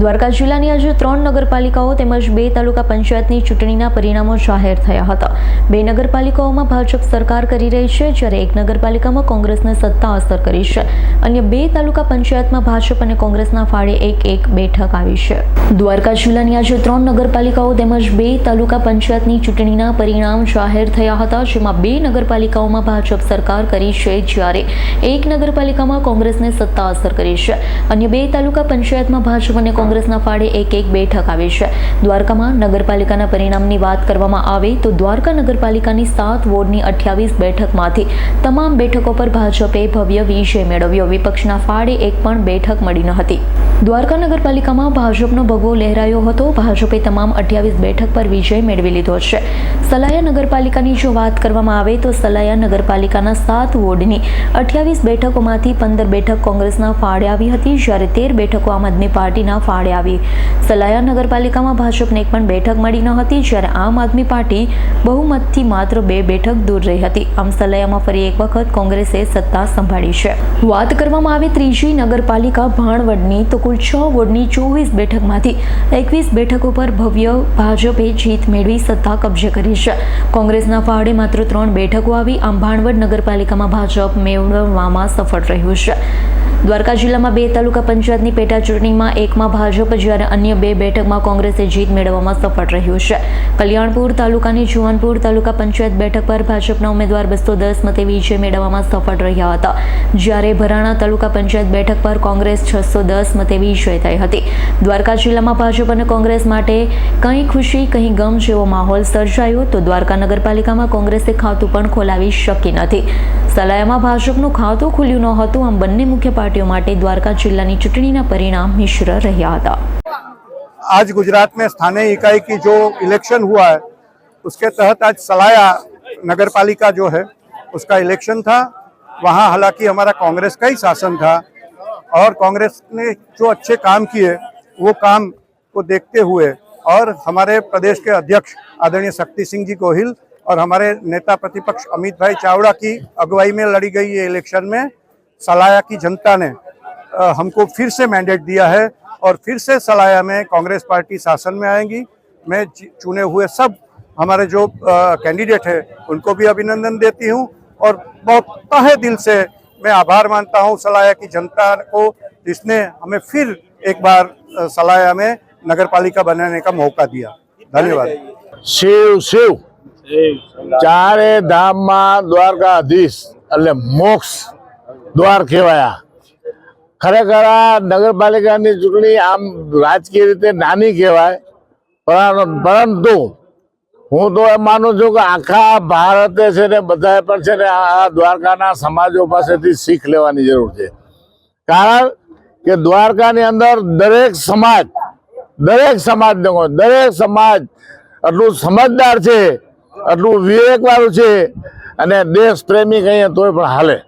દ્વારકા જિલ્લાની આજે ત્રણ નગરપાલિકાઓ તેમજ બે તાલુકા પંચાયતની ચૂંટણીના પરિણામો જાહેર થયા હતા. બે નગરપાલિકાઓમાં ભાજપ સરકાર કરી રહી છે, જ્યારે એક નગરપાલિકામાં કોંગ્રેસને સત્તા અસર કરી છે. અન્ય બે તાલુકા પંચાયતમાં ભાજપ અને કોંગ્રેસના ફાળે એક એક બેઠક આવી છે. દ્વારકા જિલ્લાની આજે ત્રણ નગરપાલિકાઓ તેમજ બે તાલુકા પંચાયતની ચૂંટણીના પરિણામ જાહેર થયા હતા, જેમાં બે નગરપાલિકાઓમાં ભાજપ સરકાર કરી છે, જ્યારે એક નગરપાલિકામાં કોંગ્રેસને સત્તા અસર કરી છે. અન્ય બે તાલુકા પંચાયતમાં ભાજપ અને કોંગ્રેસના ફાળે એક એક બેઠક આવી છે. દ્વારકામાં નગરપાલિકાના પરિણામની વાત કરવામાં આવે તો દ્વારકા નગરપાલિકાની સાત વોર્ડની અઠ્યાવીસ બેઠકમાંથી તમામ બેઠકો પર ભાજપે ભવ્ય વિજય મેળવ્યો. વિપક્ષના ફાળે એક પણ બેઠક મળી ન હતી. દ્વારકા નગરપાલિકામાં ભાજપનો ભગવો લહેરાયો હતો. ભાજપે તમામ અઠ્યાવીસ બેઠક પર વિજય મેળવી લીધો છે. સલાયા નગરપાલિકાની જો વાત કરવામાં આવે તો સલાયા નગરપાલિકાના સાત વોર્ડની અઠ્યાવીસ બેઠકોમાંથી પંદર બેઠક કોંગ્રેસના ફાળે આવી હતી, જ્યારે તેર બેઠકો આમ આદમી પાર્ટીના ફાળે આવી. સલાયા નગરપાલિકામાં ભાજપને એક પણ બેઠક મળી ન હતી, જ્યારે આમ આદમી પાર્ટી બહુમતથી માત્ર બે બેઠક દૂર રહી હતી. આમ સલાયામાં ફરી એક વખત કોંગ્રેસે સત્તા સંભાળી છે. વાત કરવામાં આવે ત્રીજી નગરપાલિકા ભાણવડની, તો કુલ છ વોર્ડની ચોવીસ બેઠકમાંથી એકવીસ બેઠકો પર ભવ્ય ભાજપે જીત મેળવી સત્તા કબજે કરી છે. કોંગ્રેસના ફાળે માત્ર ત્રણ બેઠકો આવી. આમ ભાણવડ નગરપાલિકામાં ભાજપ મેળવવામાં સફળ રહ્યું છે. દ્વારકા જિલ્લામાં બે તાલુકા પંચાયતની પેટા ચૂંટણીમાં એકમાં ભાજપ, જ્યારે અન્ય બે બેઠકમાં કોંગ્રેસે જીત મેળવવામાં સફળ રહ્યું છે. કલ્યાણપુર તાલુકાની જુવાનપુર તાલુકા પંચાયત બેઠક પર ભાજપના ઉમેદવાર બસો દસ મતે વિજય મેળવવામાં સફળ રહ્યા હતા. જ્યારે ભરાણા તાલુકા પંચાયત બેઠક પર કોંગ્રેસ છસો દસ મતે વિજય થઈ હતી. દ્વારકા જિલ્લામાં ભાજપ અને કોંગ્રેસ માટે કંઈ ખુશી, કંઈ ગમ જેવો માહોલ સર્જાયો તો દ્વારકા નગરપાલિકામાં કોંગ્રેસે ખાતું પણ ખોલાવી શકી નથી. સલાયામાં ભાજપનું ખાતું ખુલ્યું ન હતું આમ બંને મુખ્ય પાર્ટીઓ માટે દ્વારકા જિલ્લાની ચૂંટણીના પરિણામ મિશ્ર રહ્યા હતા आज गुजरात में स्थानीय इकाई की जो इलेक्शन हुआ है उसके तहत आज सलाया नगर पालिका जो है उसका इलेक्शन था वहाँ हालांकि हमारा कांग्रेस का ही शासन था और कांग्रेस ने जो अच्छे काम किए वो काम को देखते हुए और हमारे प्रदेश के अध्यक्ष आदरणीय शक्ति सिंह जी गोहिल और हमारे नेता प्रतिपक्ष अमित भाई चावड़ा की अगुवाई में लड़ी गई ये इलेक्शन में सलाया की जनता ने अ, हमको फिर से मैंडेट दिया है और फिर से सलाया में कांग्रेस पार्टी शासन में आएंगी मैं जी- चुने हुए सब हमारे जो कैंडिडेट है उनको भी अभिनंदन देती हूँ और बहुत तहे दिल से मैं आभार मानता हूँ सलाया की जनता को जिसने हमें फिर एक बार अ, सलाया में नगर पालिका बनाने का मौका दिया धन्यवाद શિવ શિવ ચારે ધામમાં દ્વારકાધીશ એટલે મોક્ષ દ્વાર કહેવાયા. ખરેખર આ નગરપાલિકાની ચૂંટણી આમ રાજકીય રીતે નાની કહેવાય પરંતુ હું તો એમ માનું છું કે આખા ભારતે છે ને બધાએ પણ છે ને આ દ્વારકાના સમાજો પાસેથી શીખ લેવાની જરૂર છે. કારણ કે દ્વારકાની અંદર દરેક સમાજ દરેક સમાજ દરેક સમાજ આટલું સમજદાર છે, આટલું વિવેકવાળું છે અને દેશ પ્રેમી કહીએ તોય પણ હાલે.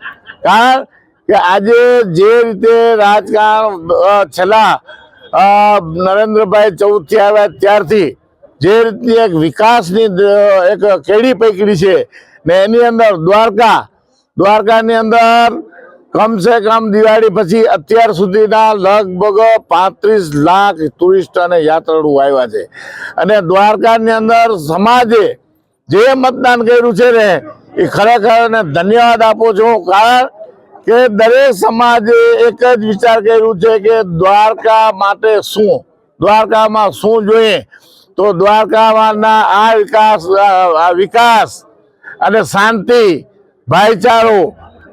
કારણ કે આજે જે રીતે રાજકારણ છેલ્લા નરેન્દ્રભાઈ ચૌદથી આવ્યા ત્યારથી, જે રીતની એક વિકાસની એક કેડી પૈકડી છે ને એની અંદર દ્વારકા, દ્વારકાની અંદર કમસે કમ દિવાળી પછી અત્યાર સુધીના લગભગ પાંત્રીસ લાખ ટુરિસ્ટ અને યાત્રાળુ આવ્યા છે. અને દ્વારકાની અંદર સમાજે જે મતદાન કર્યું છે ને એ ખરેખર ધન્યવાદ આપું છું. કારણ કે દરેક સમાજે એક જ વિચાર કર્યું છે કે દ્વારકા માટે શું? દ્વારકામાં શું જોઈએ? તો દ્વારકામાંના આ વિકાસ વિકાસ અને શાંતિ, ભાઈચારો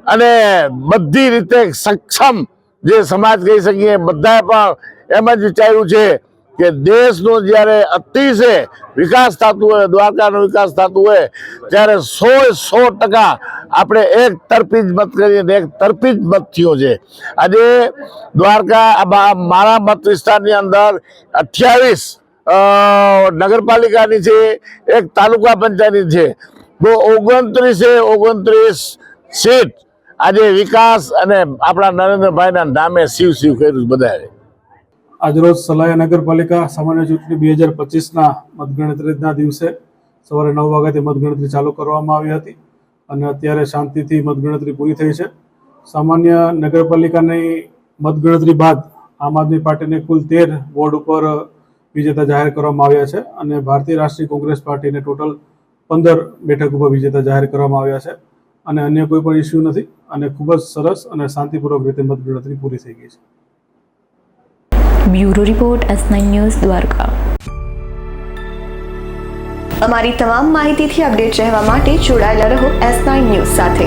અને બધી રીતે સક્ષમ જે સમાજ કહી શકીએ, બધાએ પણ એમ જ વિચાર્યું છે કે દેશનો જ્યારે અતિશય વિકાસ થતું હોય, દ્વારકાનો વિકાસ થતું હોય, ત્યારે સો સો ટકા આપણે એક તરફી જ મત કરીએ એક તરફી જ મત થયો છે. આજે દ્વારકા મારા મત વિસ્તારની અંદર અઠ્યાવીસ નગરપાલિકાની છે, એક તાલુકા પંચાયતની છે. તો ઓગણત્રીસે ઓગણત્રીસ સીટ આજે વિકાસ અને આપણા નરેન્દ્રભાઈના નામે શિવ શિવ કર્યું બધાએ. આજરોજ સલાયા નગરપાલિકા સામાન્ય ચૂંટણી બે હજાર પચીસના મતગણતરીના દિવસે સવારે નવ વાગ્યાથી મતગણતરી ચાલુ કરવામાં આવી હતી અને અત્યારે શાંતિથી મતગણતરી પૂરી થઈ છે. સામાન્ય નગરપાલિકાની મતગણતરી બાદ આમ આદમી પાર્ટીને કુલ તેર વોર્ડ ઉપર વિજેતા જાહેર કરવામાં આવ્યા છે અને ભારતીય રાષ્ટ્રીય કોંગ્રેસ પાર્ટીને ટોટલ પંદર બેઠક ઉપર વિજેતા જાહેર કરવામાં આવ્યા છે અને અન્ય કોઈ પણ ઇસ્યુ નથી અને ખૂબ જ સરસ અને શાંતિપૂર્વક રીતે મતગણતરી પૂરી થઈ ગઈ છે. Bureau report S news Dwarka. અમારી તમામ માહિતીથી અપડેટ રહેવા માટે જોડાયેલા રહો એસ નાઇન ન્યૂઝ સાથે.